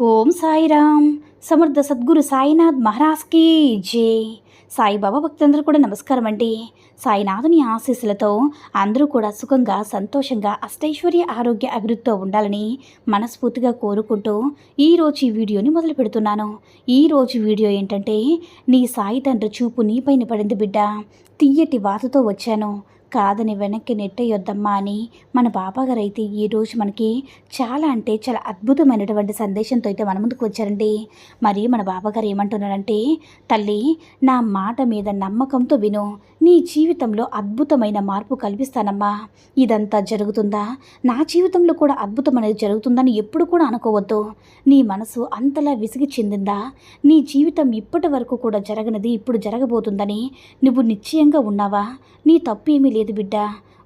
Om Sairam. Samarth Sadguru Sainath మహారాజ్కి జై. సాయిబాబా భక్తులందరూ కూడా నమస్కారం అండి. సాయినాథుని ఆశీస్సులతో అందరూ కూడా సుఖంగా సంతోషంగా అష్టైశ్వర్య ఆరోగ్య అభివృద్ధితో ఉండాలని మనస్ఫూర్తిగా కోరుకుంటూ ఈరోజు ఈ వీడియోని మొదలు పెడుతున్నాను. ఈరోజు వీడియో ఏంటంటే నీ సాయి తండ్రి చూపు నీపైన పడింది బిడ్డ. తీయటి వాతతో వచ్చాను. కాదని వెనక్కి నెట్టేయొద్దమ్మా అని మన బాబాగారు అయితే ఈరోజు మనకి చాలా అంటే చాలా అద్భుతమైనటువంటి సందేశంతో అయితే మన ముందుకు వచ్చారండి. మరి మన బాబాగారు ఏమంటున్నారంటే తల్లి నా మాట మీద నమ్మకంతో విను. నీ జీవితంలో అద్భుతమైన మార్పు కల్పిస్తానమ్మా. ఇదంతా జరుగుతుందా? నా జీవితంలో కూడా అద్భుతం అనేది జరుగుతుందని ఎప్పుడు కూడా అనుకోవద్దు. నీ మనసు అంతలా విసిగి చెందిందా? నీ జీవితం ఇప్పటి వరకు కూడా జరగనిది ఇప్పుడు జరగబోతుందని నువ్వు నిశ్చయంగా ఉన్నావా? నీ తప్పు ఏమీ లేదు బిడ్డ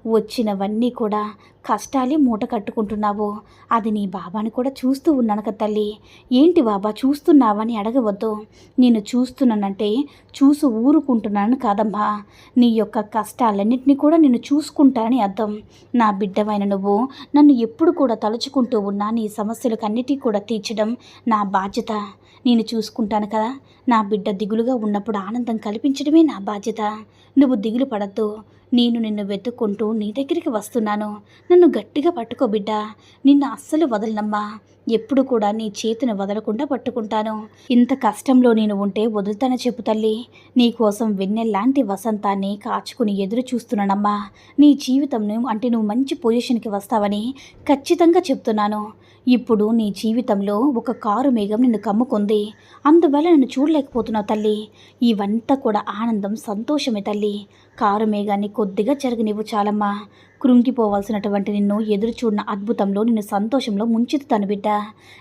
వచ్చినవన్నీ కూడా కష్టాలే మూట కట్టుకుంటున్నావు? అది నీ బాబాని కూడా చూస్తూ ఉన్నాను కదా తల్లి. ఏంటి బాబా చూస్తున్నావని అడగవద్దు. నేను చూస్తున్నానంటే చూసి ఊరుకుంటున్నాను కాదమ్మా. నీ యొక్క కష్టాలన్నింటినీ కూడా నేను చూసుకుంటానని అర్థం. నా బిడ్డమైన నువ్వు నన్ను ఎప్పుడు కూడా తలుచుకుంటూ ఉన్నా నీ సమస్యలకన్నిటికీ కూడా తీర్చడం నా బాధ్యత. నేను చూసుకుంటాను కదా. నా బిడ్డ దిగులుగా ఉన్నప్పుడు ఆనందం కల్పించడమే నా బాధ్యత. నువ్వు దిగులు పడద్దు. నేను నిన్ను వెతుక్కుంటూ నీ దగ్గరికి వస్తున్నాను. నన్ను గట్టిగా పట్టుకో బిడ్డ. నిన్ను అస్సలు వదలనమ్మా. ఎప్పుడు కూడా నీ చేతిని వదలకుండా పట్టుకుంటాను. ఇంత కష్టంలో నేను ఉంటే వదులుతానని చెప్పు తల్లి. నీకోసం వెన్నెల్లాంటి వసంతాన్ని కాచుకుని ఎదురు చూస్తున్నానమ్మా. నీ జీవితం అంటే నువ్వు మంచి పొజిషన్కి వస్తావని ఖచ్చితంగా చెప్తున్నాను. ఇప్పుడు నీ జీవితంలో ఒక కారు మేఘం నిన్ను కమ్ముకుంది. అందువల్ల నన్ను చూడలేకపోతున్నావు తల్లి. ఇవంతా కూడా ఆనందం సంతోషమే తల్లి. కారు మేఘాన్ని కొద్దిగా చెరగనివ్వు చాలమ్మా. కృంగిపోవాల్సినటువంటి నిన్ను ఎదురు చూడిన అద్భుతంలో నిన్ను సంతోషంలో ముంచుతాను బిడ్డ.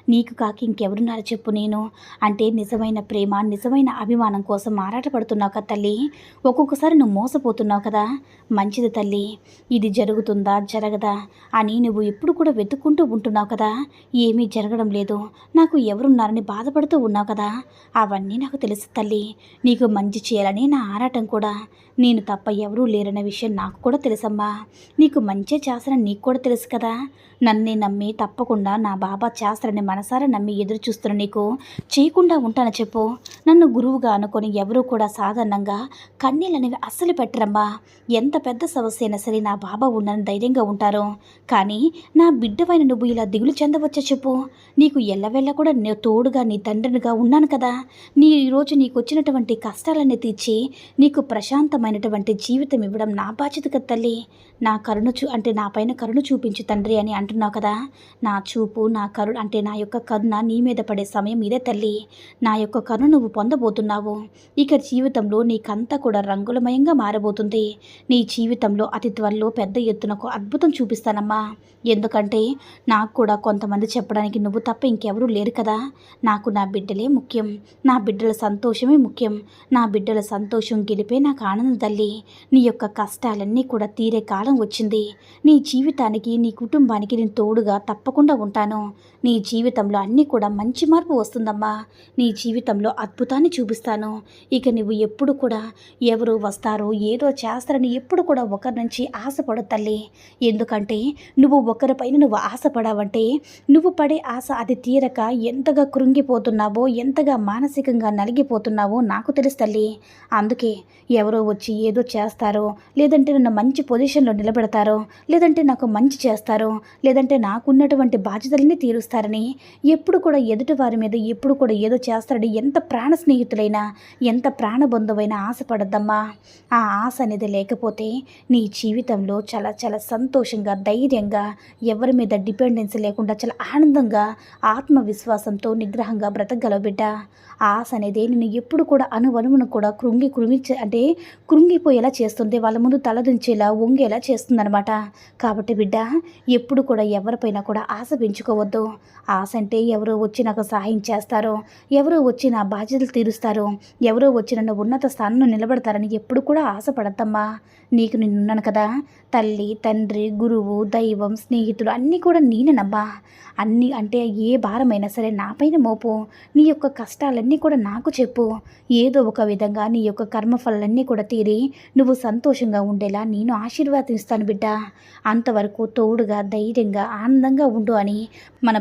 నీకు కాకి ఇంకెవరున్నారు చెప్పు నేను. అంటే నిజమైన ప్రేమ నిజమైన అభిమానం కోసం ఆరాటపడుతున్నావు కదా తల్లి. ఒక్కొక్కసారి నువ్వు మోసపోతున్నావు కదా. మంచిది తల్లి. ఇది జరుగుతుందా? జరగదా? అని నువ్వు ఎప్పుడు కూడా వెతుక్కుంటూ ఉంటున్నావు కదా. ఏమీ జరగడం లేదు. నాకు ఎవరున్నారని బాధపడుతూ ఉన్నావు కదా. అవన్నీ నాకు తెలుసు తల్లి. నీకు మంచి చేయాలని నా ఆరాటం కూడా. నేను తప్ప ఎవరూ లేరన్న విషయం నాకు కూడా తెలుసమ్మా. నీకు మంచి చేస్తారని నీకు కూడా తెలుసు కదా. నన్నే నమ్మి తప్పకుండా నా బాబా చేస్తారని మనసారా నమ్మి ఎదురు చూస్తున్న నీకు? చేయకుండా ఉంటాను చెప్పు. నన్ను గురువుగా అనుకొని ఎవరూ కూడా సాధారణంగా కన్నీళ్ళు అనేవి అస్సలు పెట్టరమ్మా. ఎంత పెద్ద సమస్య అయినా సరే నా బాబా ఉండని ధైర్యంగా ఉంటారు. కానీ నా బిడ్డవైన నువ్వు ఇలా దిగులు చెందవచ్చా చెప్పు. నీకు ఎల్లవెల్ల కూడా నేను తోడుగా నీ తండ్రినిగా ఉన్నాను కదా. నీ ఈరోజు నీకు వచ్చినటువంటి కష్టాలన్నీ తీర్చి నీకు ప్రశాంతమైనటువంటి జీవితం ఇవ్వడం నా బాధ్యత కదా తల్లి. నా కరుణ చూ అంటే నా పైన కరుణ చూపించు తండ్రి అని అంటున్నావు కదా. నా చూపు నా కరుణ అంటే నా యొక్క కరుణ నీ మీద పడే సమయం ఇదే తల్లి. నా యొక్క కరుణ నువ్వు పొందబోతున్నావు. ఇక జీవితంలో నీకంతా కూడా రంగులమయంగా మారబోతుంది. నీ జీవితంలో అతి త్వరలో పెద్ద ఎత్తునకు అద్భుతం చూపిస్తానమ్మా. ఎందుకంటే నాకు కూడా కొంతమంది చెప్పడానికి నువ్వు తప్ప ఇంకెవరూ లేరు కదా. నాకు నా బిడ్డలే ముఖ్యం. నా బిడ్డల సంతోషమే ముఖ్యం. నా బిడ్డల సంతోషం గెలిపే నాకు ఆనందం తల్లి. నీ యొక్క కష్టాలన్నీ కూడా తీరే కాలం వచ్చింది. నీ జీవితానికి నీ కుటుంబానికి నేను తోడుగా తప్పకుండా ఉంటాను. నీ జీవితంలో అన్నీ కూడా మంచి మార్పు వస్తుందమ్మా. నీ జీవితంలో అద్భుతాన్ని చూపిస్తాను. ఇక నువ్వు ఎప్పుడు కూడా ఎవరు వస్తారో ఏదో చేస్తారని ఎప్పుడు కూడా ఒకరి నుంచి ఆశపడు తల్లి. ఎందుకంటే నువ్వు ఒకరిపైన నువ్వు ఆశపడావంటే నువ్వు పడే ఆశ అది తీరక ఎంతగా కృంగిపోతున్నావో ఎంతగా మానసికంగా నలిగిపోతున్నావో నాకు తెలుసు తల్లి. అందుకే ఎవరో వచ్చి ఏదో చేస్తారో లేదంటే నన్ను మంచి పొజిషన్లో నిలబెడతారో లేదంటే నాకు మంచి చేస్తారో లేదంటే నాకున్నటువంటి బాధ్యతల్ని చేస్తారని ఎప్పుడు కూడా ఎదుటి వారి మీద ఎప్పుడు కూడా ఏదో చేస్తారని ఎంత ప్రాణ స్నేహితులైనా ఎంత ప్రాణబంధువైనా ఆశపడద్దమ్మా. ఆ ఆశ అనేది లేకపోతే నీ జీవితంలో చాలా చాలా సంతోషంగా ధైర్యంగా ఎవరి మీద డిపెండెన్సీ లేకుండా చాలా ఆనందంగా ఆత్మవిశ్వాసంతో నిగ్రహంగా బ్రతకగలవు బిడ్డ. ఆశ అనేది నేను ఎప్పుడు కూడా అనువనువును కూడా కృంగి కృంగి అంటే కృంగిపోయేలా చేస్తుంది వాళ్ళ ముందు తలదించేలా వంగేలా చేస్తుందనమాట కాబట్టి బిడ్డ ఎప్పుడు కూడా ఎవరిపైన కూడా ఆశ పెంచుకోవద్దు. ఆశ అంటే ఎవరో వచ్చి నాకు సహాయం చేస్తారో ఎవరో వచ్చి నా బాధ్యతలు తీరుస్తారో ఎవరో వచ్చి నన్ను ఉన్నత స్థానంలో నిలబడతారని ఎప్పుడు కూడా ఆశపడద్దమ్మా. నీకు నిన్నున్నాను కదా. తల్లి తండ్రి గురువు దైవం స్నేహితుడు అన్నీ కూడా నేనేనమ్మా. అన్నీ అంటే ఏ భారమైనా సరే నాపైన మోపు. నీ యొక్క కష్టాలన్నీ కూడా నాకు చెప్పు. ఏదో ఒక విధంగా నీ యొక్క కర్మఫలాలన్నీ కూడా తీరి నువ్వు సంతోషంగా ఉండేలా నేను ఆశీర్వాదిస్తాను బిడ్డ. అంతవరకు తోడుగా ధైర్యంగా ఆనందంగా ఉండు అని మన